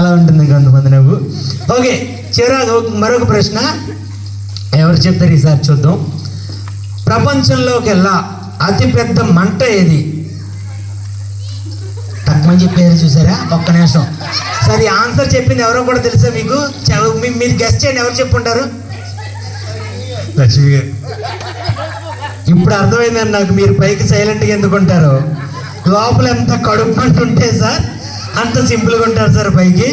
అలా ఉంటుంది కొంతమంది నవ్వు. ఓకే చివరగా మరొక ప్రశ్న. ఎవరు చెప్తారు ఈసారి చూద్దాం. ప్రపంచంలోకెల్లా అతిపెద్ద మంట ఏది? తక్కువ చెప్పారు చూసారా? ఒక్క నిమిషం. సరే ఆన్సర్ చెప్పింది ఎవరో కూడా తెలుసా మీకు? మీరు గెస్ట్ చేయండి ఎవరు చెప్పుంటారు? లక్ష్మి గారు. ఇప్పుడు అర్థమైందండి నాకు మీరు పైకి సైలెంట్గా ఎందుకుంటారు. లోపల ఎంత కడుపు మంట ఉంటే సార్? అంత సింపుల్గా ఉంటారు సార్ పైకి.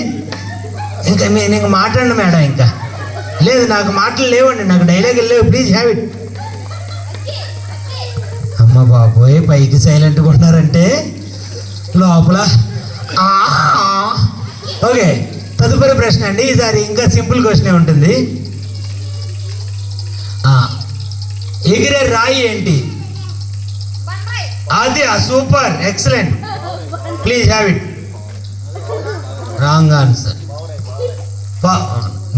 ఇంకా నేను ఇంకా మాట్లాడండి మేడం ఇంకా. లేదు నాకు మాటలు లేవండి నాకు డైలాగ్ లేవు. ప్లీజ్ హ్యావ్ ఇట్ అమ్మ బాబోయ్ పైకి సైలెంట్గా ఉన్నారంటే లోపల. ఓకే తదుపరి ప్రశ్న అండి. ఈసారి ఇంకా సింపుల్ క్వశ్చన్ ఉంటుంది. ఎగిరే రాయి ఏంటి? అది super excellent. Please have it wrong answer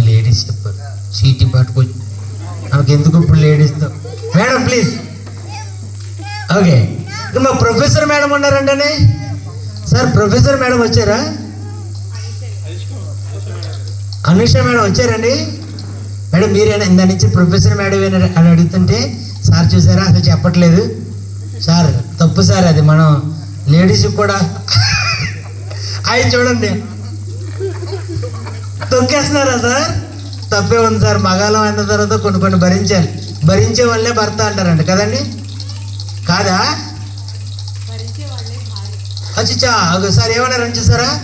ladies చెప్పారు. సీటీ పట్టుకొచ్చి మనకి ఎందుకు ఇప్పుడు లేడీస్తో మేడం ప్లీజ్. ఓకే. మా ప్రొఫెసర్ మేడం ఉన్నారంటనే? సార్ ప్రొఫెసర్ మేడం వచ్చారా? అనుష మేడం వచ్చారండి. మేడం మీరేనా? ఇందా నుంచి ప్రొఫెసర్ మేడం అని అడుగుతుంటే సార్ చూసారా? అసలు చెప్పట్లేదు. సార్ తప్పు సార్ అది. మనం లేడీస్ కూడా అవి చూడండి. తొక్కేస్తున్నారా సార్? తప్పే ఉంది సార్. మగాలం అయిన తర్వాత కొన్ని కొన్ని భరించాలి. భరించే వాళ్ళే భర్త అంటారండి కదండి? కాదా? అచ్చిచ్చా. ఒకసారి ఏమన్నారని చూసారా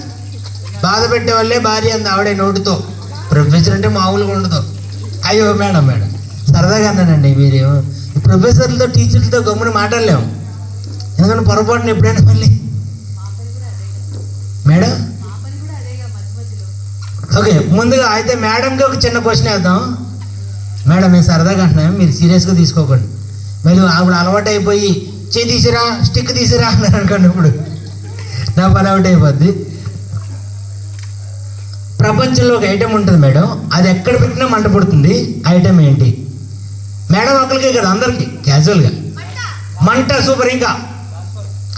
బాధ పెట్టే వాళ్ళే భార్య అంది ఆవిడే నోటితో. ప్రొఫెసర్ అంటే మామూలుగా ఉండదు. అయ్యో మేడం మేడం. సరదాగా అన్నానండి మీరు. ప్రొఫెసర్లతో టీచర్లతో గమ్మున మాట్లాడలేము. ఎందుకంటే పొరపాటున ఎప్పుడైనా మళ్ళీ. మేడం? ఓకే ముందుగా అయితే మేడంకి ఒక చిన్న క్వశ్చన్ వేద్దాం. మేడం మేము సరదాగా అంటున్నాం మీరు సీరియస్గా తీసుకోకండి. మళ్ళీ ఆవిడ అలవాటు అయిపోయి చేయి తీసిరా స్టిక్ తీసిరా అన్నారు అనుకోండి ఇప్పుడు. నా పని అవుట్ అయిపోద్ది. ప్రపంచంలో ఒక ఐటెం ఉంటుంది మేడం. అది ఎక్కడ పెట్టినా మంట పుడుతుంది. ఐటెం ఏంటి? మేడం ఒకరికే కదా అందరికి. క్యాజువల్గా మంట. సూపర్ ఇంకా.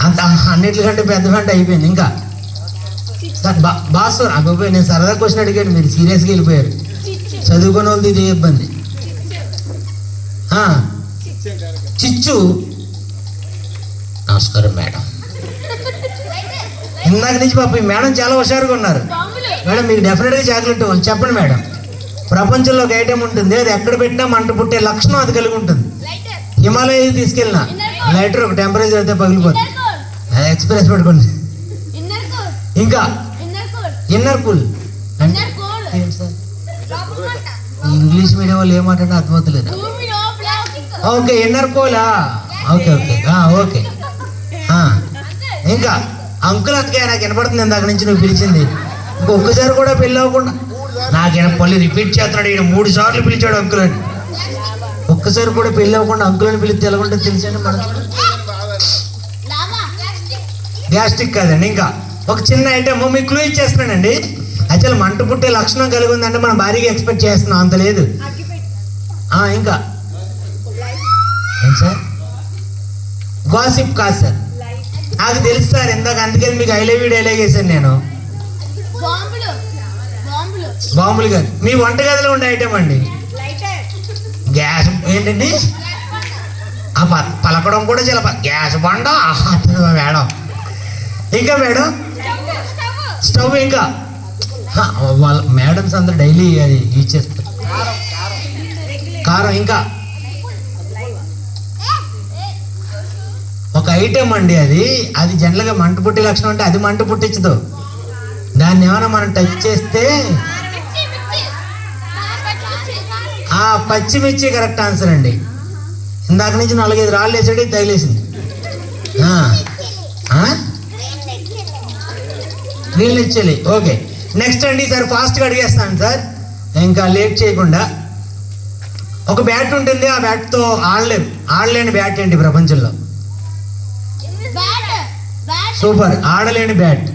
అంత అన్నిటికంటే పెద్ద మంట అయిపోయింది ఇంకా. బాసు అబ్బాయి నేను సరదా క్వశ్చన్ అడిగాను మీరు సీరియస్గా వెళ్ళిపోయారు. చదువుకునే వాళ్ళది ఇదే ఇబ్బంది. చిచ్చు. నమస్కారం మేడం. ఇందాక నుంచి పాప ఈ మేడం చాలా హుషారుగా ఉన్నారు. మేడం మీకు డెఫినెట్గా చాక్లెట్ ఇవ్వాలి చెప్పండి మేడం. ప్రపంచంలో ఒక ఐటెం ఉంటుంది అది ఎక్కడ పెట్టినా మంట పుట్టే లక్షణం అది కలిగి ఉంటుంది. హిమాలయ తీసుకెళ్ళిన లైటర్ ఒక టెంపరేచర్ అయితే పగిలిపోతుంది ఎక్స్ప్రెస్ పెట్టుకోండి. ఇంకా ఇన్నర్ కూల్ ఇంగ్లీష్ మీడియం వాళ్ళు ఏమంటే అర్థమవుతలేదు ఓకే ఇన్నర్ కూలా ఓకే ఓకే. ఓకే. ఇంకా అంకుల్ అక్కయ్య నాకు వినపడుతుంది ఇందాక నుంచి నువ్వు పిలిచింది. ఇంకొకసారి కూడా పెళ్ళి అవ్వకుండా. నాకు మళ్ళీ రిపీట్ చేస్తున్నాడు. ఈయన మూడు సార్లు పిలిచాడు అంకుల్ అని. ఒక్కసారి కూడా పెళ్ళి అవ్వకుండా అంకుల్ అని పిలిస్తే ఎలా ఉంటుంది తెలిసండి మనం గ్యాస్ట్రిక్ కాదండి ఇంకా. ఒక చిన్న ఐటమ్ మీకు క్లూ ఇచ్చేస్తున్నానండి. యాక్చువల్ మంట పుట్టే లక్షణం కలిగి ఉందంటే మనం భారీగా ఎక్స్పెక్ట్ చేస్తున్నాం అంత లేదు. ఇంకా. సార్? గాసిప్ కాదు సార్. నాకు తెలుసు సార్ ఇందాక అందుకని మీకు ఐ లవ్ డైలాగ్ వేసాను నేను. బాంబులు కాదు. మీ వంటగదిలో ఉండే ఐటమ్ అండి. గ్యాస్ ఏంటండి? ఆ పలకడం కూడా చాలా గ్యాస్ బండ. ఆహా, మేడం. ఇంకా మేడం? స్టవ్ ఇంకా వాళ్ళ మేడమ్స్ అందరు డైలీ అది యూజ్ చేస్తారు. కారం ఇంకా. ఒక ఐటెం అండి అది. అది జనరల్గా మంట పుట్టే లక్షణం అంటే అది మంట పుట్టించదు. దాన్ని ఏమైనా మనం టచ్ చేస్తే ఆ పచ్చిమిర్చి కరెక్ట్ ఆన్సర్ అండి. ఇందాక నుంచి నాలుగైదు రాళ్ళు వేసాడు ఇది తగిలేసింది. గ్రీన్ ఇచ్చేది ఓకే నెక్స్ట్ అండి సార్ ఫాస్ట్గా అడిగేస్తాను సార్ ఇంకా లేట్ చేయకుండా. ఒక బ్యాట్ ఉంటుంది ఆ బ్యాట్తో ఆడలేం. ఆడలేని బ్యాట్ ఏంటి ప్రపంచంలో? సూపర్ ఆడలేని బ్యాట్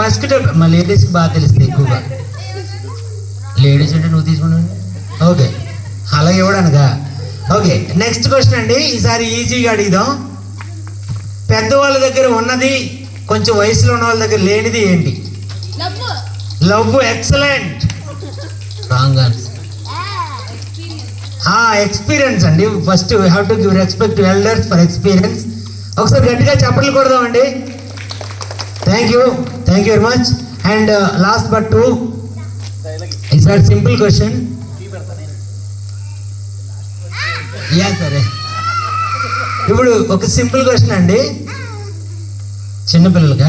మస్కిటో మా లేడీస్కి బాగా తెలుస్తుంది ఎక్కువగా. లేడీస్ అంటే నువ్వు తీసుకున్నావు? ఓకే అలా ఇవ్వడానికా? ఓకే నెక్స్ట్ క్వశ్చన్ అండి. ఈసారి ఈజీగా అడిగిదాం. పెద్దవాళ్ళ దగ్గర ఉన్నది కొంచెం వయసులో ఉన్న వాళ్ళ దగ్గర లేనిది ఏంటి? లవ్ ఎక్సలెంట్ రాంగ్ ఎక్స్పీరియన్స్ అండి. First have to give respect to elders for experience ఒకసారి గట్టిగా చప్పట్లు కొడదామండి. Thank you thank you very much and last but two ఈసారి సింపుల్ క్వశ్చన్ యా సరే ఇప్పుడు ఒక సింపుల్ క్వశ్చన్ అండి. చిన్నపిల్లలుగా?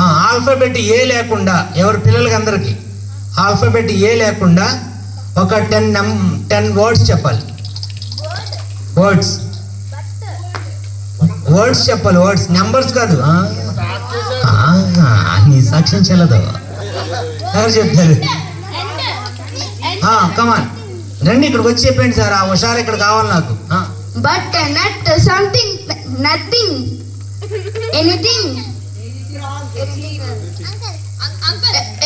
ఆల్ఫాబెట్ ఏ లేకుండా ఎవరి పిల్లలకి అందరికీ ఆల్ఫాబెట్ ఏ లేకుండా ఒక టెన్ నం టెన్ వర్డ్స్ చెప్పాలి. వర్డ్స్. వర్డ్స్ చెప్పాలి వర్డ్స్. నెంబర్స్ కాదు. నీ సాక్ష్యం చెల్లదు. ఎవరు చెప్తారు? కమాన్ రండి ఇక్కడికి వచ్చి చెప్పండి సార్. ఆ హుషారు ఇక్కడ కావాలి నాకు. But nut something nothing anything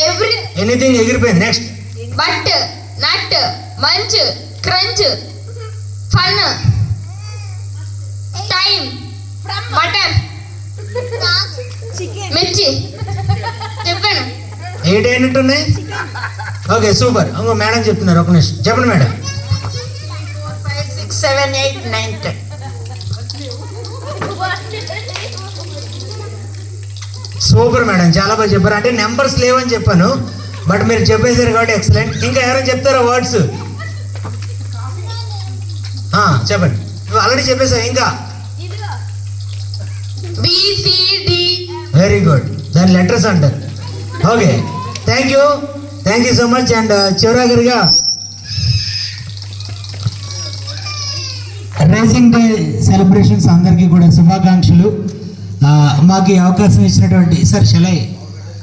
every anything ఎగిరిపోయింది next but nut munch crunch fun time butter mirchi. చెప్పాను అయినట్టున్నాయి? ఓకే సూపర్ ఇంకో మేడం చెప్తున్నారు ఒక నిమిషం. చెప్పండి madam five six seven eight nine ten super madam చాలా బాగా చెప్పారు. అంటే నెంబర్స్ లేవని చెప్పాను బట్ మీరు చెప్పేశారు కాబట్టి ఎక్సలెంట్. ఇంకా ఎవరైనా చెప్తారా వర్డ్స్? చెప్పండి. నువ్వు ఆల్రెడీ చెప్పేశావు ఇంకా? వెరీ గుడ్ దాని లెటర్స్ అంటారు. Okay thank you thank you so much and చివరాగరిగా racing day celebrations అందరికీ కూడా శుభాకాంక్షలు. మాకు ఈ అవకాశం ఇచ్చినటువంటి సార్ షలై